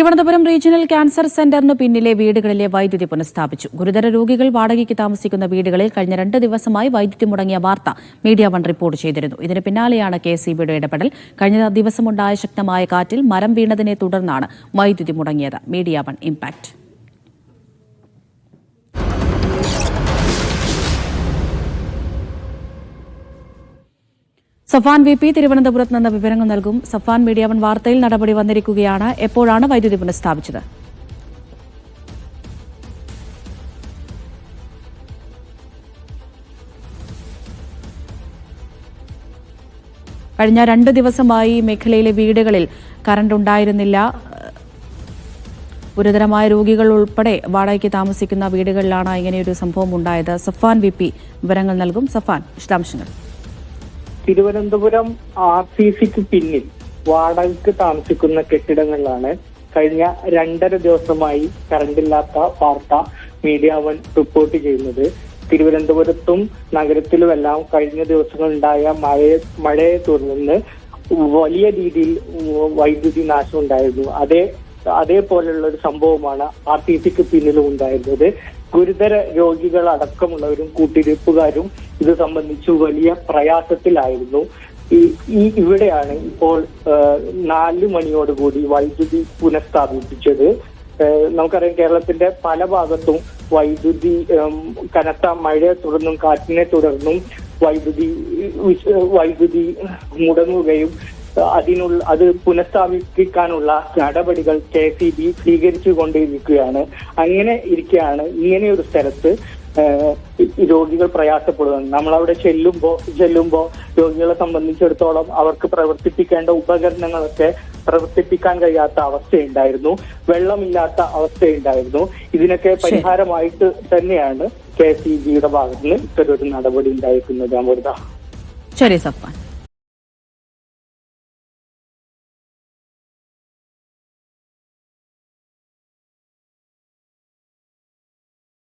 Thiruvananthapuram regional cancer സെന്ററിന് പിന്നിലെ വീടുകളിലെ വൈദ്യുതി പുനഃസ്ഥാപിച്ചു. ഗുരുതര രോഗികൾ വാടകയ്ക്ക് താമസിക്കുന്ന വീടുകളിൽ കഴിഞ്ഞ രണ്ട് ദിവസമായി വൈദ്യുതി മുടങ്ങിയ വാർത്ത മീഡിയ വൺ റിപ്പോർട്ട് ചെയ്തിരുന്നു. ഇതിന് പിന്നാലെയാണ് കെ സി ബിയുടെ ഇടപെടൽ. കഴിഞ്ഞ ദിവസമുണ്ടായ ശക്തമായ കാറ്റിൽ മരം വീണതിനെ തുടർന്നാണ് വൈദ്യുതി മുടങ്ങിയത്. Media one impact Safan V P തിരുവനന്തപുരത്ത് നിന്ന് വിവരങ്ങൾ നൽകും. സഫാൻ മീഡിയ വൺ വാർത്തയിൽ നടപടി വന്നിരിക്കുകയാണ്. എപ്പോഴാണ് വൈദ്യുതി പുനഃസ്ഥാപിച്ചത്? കഴിഞ്ഞ രണ്ട് ദിവസമായി മേഖലയിലെ വീടുകളിൽ കറണ്ട് ഉണ്ടായിരുന്നില്ല. ഗുരുതരമായ രോഗികൾ ഉൾപ്പെടെ വാടകയ്ക്ക് താമസിക്കുന്ന വീടുകളിലാണ് ഇങ്ങനെയൊരു സംഭവം ഉണ്ടായത്. സഫാൻ വി പി വിവരങ്ങൾ നൽകും. സഫാൻ വിശദാംശങ്ങൾ. തിരുവനന്തപുരം ആർ സി സിക്ക് പിന്നിൽ വാടകയ്ക്ക് താമസിക്കുന്ന കെട്ടിടങ്ങളിലാണ് കഴിഞ്ഞ രണ്ടര ദിവസമായി കറണ്ടില്ലാത്ത വാർത്ത മീഡിയ വൺ റിപ്പോർട്ട് ചെയ്യുന്നത്. തിരുവനന്തപുരത്തും നഗരത്തിലുമെല്ലാം കഴിഞ്ഞ ദിവസങ്ങളുണ്ടായ മഴയെ മഴയെ തുടർന്ന് വലിയ രീതിയിൽ വൈദ്യുതി നാശം ഉണ്ടായിരുന്നു. അതേ അതേപോലെയുള്ള ഒരു സംഭവമാണ് ആർ ടി സിക്ക് പിന്നിലും ഉണ്ടായിരുന്നത്. ഗുരുതര രോഗികൾ അടക്കമുള്ളവരും കൂട്ടിരിപ്പുകാരും ഇത് സംബന്ധിച്ച് വലിയ പ്രയാസത്തിലായിരുന്നു. ഈ ഇവിടെയാണ് ഇപ്പോൾ നാല് മണിയോടുകൂടി വൈദ്യുതി പുനഃസ്ഥാപിപ്പിച്ചത്. നമുക്കറിയാം കേരളത്തിന്റെ പല ഭാഗത്തും വൈദ്യുതി കനത്ത മഴയെ തുടർന്നും കാറ്റിനെ തുടർന്നും വൈദ്യുതി വൈദ്യുതി മുടങ്ങുകയും അതിനുള്ള അത് പുനഃസ്ഥാപിക്കാനുള്ള നടപടികൾ കെ സി ബി സ്വീകരിച്ചു കൊണ്ടിരിക്കുകയാണ് അങ്ങനെ ഇരിക്കുകയാണ് ഇങ്ങനെയൊരു സ്ഥലത്ത് രോഗികൾ പ്രയാസപ്പെടുന്നത്. നമ്മളവിടെ ചെല്ലുമ്പോ ചെല്ലുമ്പോ രോഗികളെ സംബന്ധിച്ചിടത്തോളം അവർക്ക് പ്രവർത്തിപ്പിക്കേണ്ട ഉപകരണങ്ങളൊക്കെ പ്രവർത്തിപ്പിക്കാൻ കഴിയാത്ത അവസ്ഥയുണ്ടായിരുന്നു. വെള്ളമില്ലാത്ത അവസ്ഥയുണ്ടായിരുന്നു. ഇതിനൊക്കെ പരിഹാരമായിട്ട് തന്നെയാണ് കെ സി ബിയുടെ ഭാഗത്ത് ഇത്തരം ഒരു നടപടി ഉണ്ടായിരിക്കുന്നത് അമൃത. ശരി സഫാൻ